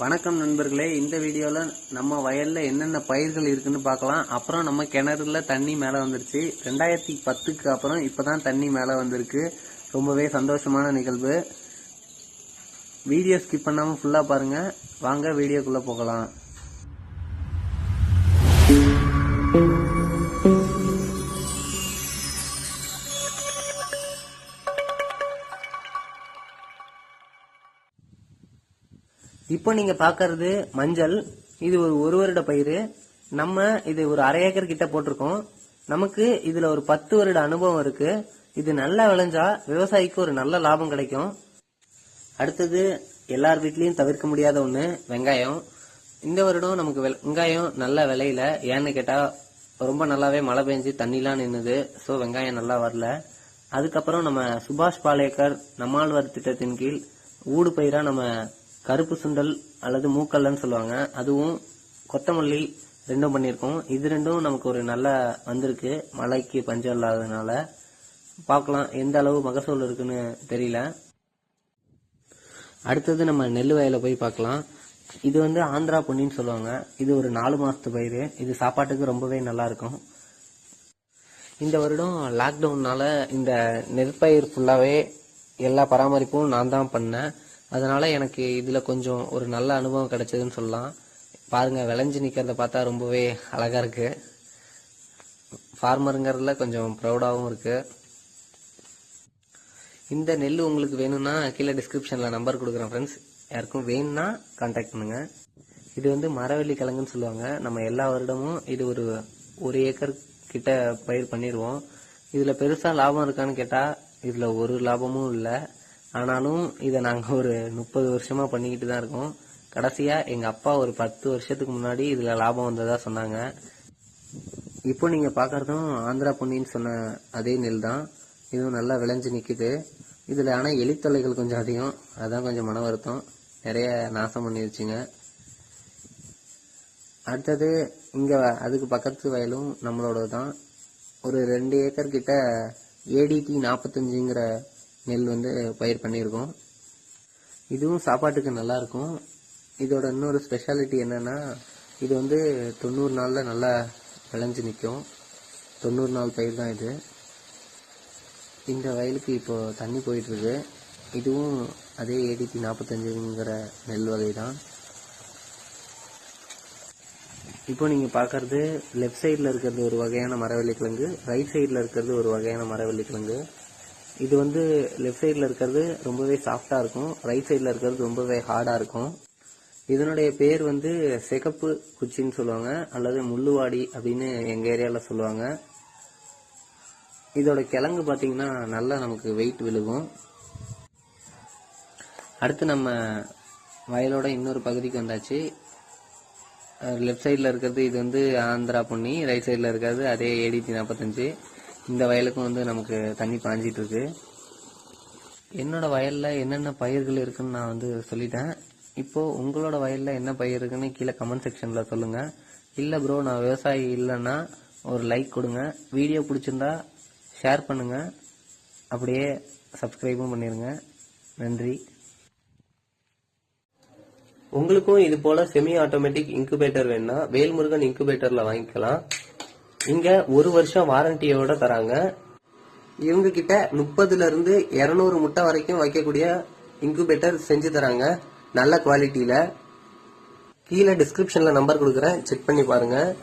வணக்கம் நண்பர்களே. இந்த வீடியோவில் நம்ம வயலில் என்னென்ன பயிர்கள் இருக்குன்னு பார்க்கலாம். அப்புறம் நம்ம கிணறுல தண்ணி மேலே வந்துருச்சு. ரெண்டாயிரத்தி பத்துக்கு அப்புறம் இப்போ தான் தண்ணி மேலே வந்திருக்கு. ரொம்பவே சந்தோஷமான நிகழ்வு. வீடியோ ஸ்கிப் பண்ணாமல் ஃபுல்லாக பாருங்கள் வாங்க வீடியோக்குள்ளே போகலாம். இப்போ நீங்க பார்க்கறது மஞ்சள் இது ஒரு ஒரு வருட பயிர் நம்ம இது ஒரு அரை ஏக்கர் கிட்ட போட்டிருக்கோம். நமக்கு இதுல ஒரு பத்து வருட அனுபவம் இருக்கு. இது நல்லா விளைஞ்சா விவசாயிக்கு ஒரு நல்ல லாபம் கிடைக்கும். அடுத்தது எல்லார் வீட்லயும் தவிர்க்க முடியாத ஒண்ணு வெங்காயம். இந்த வருடம் நமக்கு வெ- வெங்காயம் நல்ல விலையில. ஏன்னு கேட்டா ரொம்ப நல்லாவே மழை பெஞ்சு தண்ணிலாம் நின்னுது. ஸோ வெங்காயம் நல்லா வரல. அதுக்கப்புறம் நம்ம சுபாஷ் பாலேக்கர் நம்மாழ்வார் திட்டத்தின் கீழ் ஊடு பயிரா நம்ம கருப்பு சுண்டல் அல்லது மூக்கல்லன்னு சொல்லுவாங்க. அதுவும் கொத்தமல்லி ரெண்டும் பண்ணியிருக்கோம். இது ரெண்டும் நமக்கு ஒரு நல்ல வந்திருக்கு. மழைக்கு பஞ்சம் இல்லாததுனால. பார்க்கலாம் எந்த அளவு மகசூல் இருக்குன்னு தெரியல. அடுத்தது நம்ம நெல் வயலை போய் பார்க்கலாம். இது வந்து ஆந்திரா பொன்னின்னு சொல்லுவாங்க. இது ஒரு நாலு மாதத்து பயிர். இது சாப்பாட்டுக்கு ரொம்பவே நல்லா இருக்கும். இந்த வருடம் லாக்டவுன்னால இந்த நெற்பயிர் ஃபுல்லாகவே எல்லா பராமரிப்பும் நான் தான் பண்ணேன். அதனால் எனக்கு இதில் கொஞ்சம் ஒரு நல்ல அனுபவம் கிடைச்சதுன்னு சொல்லலாம். பாருங்கள் விளைஞ்சு நிற்கிறத பார்த்தா ரொம்பவே அழகாக இருக்குது ஃபார்மருங்கிறதுல கொஞ்சம் ப்ரௌடாகவும் இருக்குது இந்த நெல் உங்களுக்கு வேணும்னா கீழே டிஸ்கிரிப்ஷனில் நம்பர் கொடுக்குறேன் ஃப்ரெண்ட்ஸ் யாருக்கும் வேணும்னா கான்டாக்ட் பண்ணுங்க. இது வந்து மரவள்ளி கிழங்குன்னு சொல்லுவாங்க. நம்ம எல்லா வருடமும் இது ஒரு ஒரு ஏக்கர் கிட்ட பயிர் பண்ணிடுவோம். இதில் பெருசாக லாபம் இருக்கான்னு கேட்டால் இதில் ஒரு லாபமும் இல்லை. ஆனாலும் இதை நாங்கள் ஒரு முப்பது வருஷமாக பண்ணிக்கிட்டு தான் இருக்கோம். கடைசியாக எங்கள் அப்பா ஒரு பத்து வருஷத்துக்கு முன்னாடி இதில் லாபம் வந்ததாக சொன்னாங்க. இப்போ நீங்கள் பார்க்குறதும் ஆந்திரா பொன்னின்னு சொன்ன அதே நெல் தான். இதுவும் நல்லா விளைஞ்சு நிற்கிது இதில் ஆனால் எலித்தொல்லைகள் கொஞ்சம் அதிகம். அதுதான் கொஞ்சம் மன வருத்தம். நிறைய நாசம் பண்ணிருச்சுங்க. அடுத்தது இங்கே அதுக்கு பக்கத்து வயலும் நம்மளோட தான் ஒரு ரெண்டு ஏக்கர் கிட்ட ஏடிடி நாற்பத்தஞ்சுங்கிற நெல் வந்து பயிர் பண்ணியிருக்கோம். இதுவும் சாப்பாட்டுக்கு நல்லாயிருக்கும். இதோட இன்னொரு ஸ்பெஷாலிட்டி என்னென்னா இது வந்து தொண்ணூறு நாளில் நல்லா விளைஞ்சு நிற்கும். தொண்ணூறு நாள் பயிர் தான் இது. இந்த வயலுக்கு இப்போது தண்ணி போயிட்டுருக்கு. இதுவும் அதே ஏடிபி நாற்பத்தஞ்சுங்கிற நெல் வகை தான் இப்போ நீங்கள் பார்க்கறது லெஃப்ட் சைடில் இருக்கிறது ஒரு வகையான மரவள்ளி கிழங்கு ரைட் சைடில் இருக்கிறது ஒரு வகையான மரவள்ளி கிழங்கு இது வந்து லெஃப்ட் சைடில் இருக்கிறது ரொம்பவே சாஃப்டாக இருக்கும். ரைட் சைடில் இருக்கிறது ரொம்பவே ஹார்டாக இருக்கும். இதனுடைய பேர் வந்து சிகப்பு குச்சின்னு சொல்லுவாங்க அல்லது முள்ளுவாடி அப்படின்னு எங்கள் ஏரியாவில் சொல்லுவாங்க. இதோட கிழங்கு பார்த்தீங்கன்னா நல்லா நமக்கு வெயிட் விழுகும். அடுத்து நம்ம வயலோட இன்னொரு பகுதிக்கு வந்தாச்சு. லெஃப்ட் சைடில் இருக்கிறது இது வந்து ஆந்திரா பொன்னி ரைட் சைடில் இருக்கிறது அதே ஏடிஜி நாற்பத்தஞ்சு இந்த வயலுக்கும் வந்து நமக்கு தண்ணி பாஞ்சிட்டு இருக்கு என்னோட வயலில் என்னென்ன பயிர்கள் இருக்குன்னு நான் வந்து சொல்லிட்டேன். இப்போது உங்களோட வயலில் என்ன பயிர் இருக்குன்னு கீழே கமெண்ட் செக்ஷனில் சொல்லுங்கள் இல்லை ப்ரோ நான் விவசாயி இல்லைன்னா ஒரு லைக் கொடுங்க. வீடியோ பிடிச்சிருந்தா ஷேர் பண்ணுங்கள் அப்படியே சப்ஸ்கிரைபும் பண்ணிடுங்க நன்றி. உங்களுக்கும் இது போல் செமி ஆட்டோமேட்டிக் இன்குபேட்டர் வேணும்னா வேல்முருகன் இன்குபேட்டரில் வாங்கிக்கலாம். இங்க ஒரு வருஷம் வாரண்டியோட தராங்க. இவங்க கிட்ட முப்பதுல இருந்து இருநூறு முட்டை வரைக்கும் வைக்கக்கூடிய இன்குபேட்டர் செஞ்சு தராங்க. நல்ல குவாலிட்டியில கீழே டிஸ்கிரிப்ஷன்ல நம்பர் கொடுக்குறேன். செக் பண்ணி பாருங்க.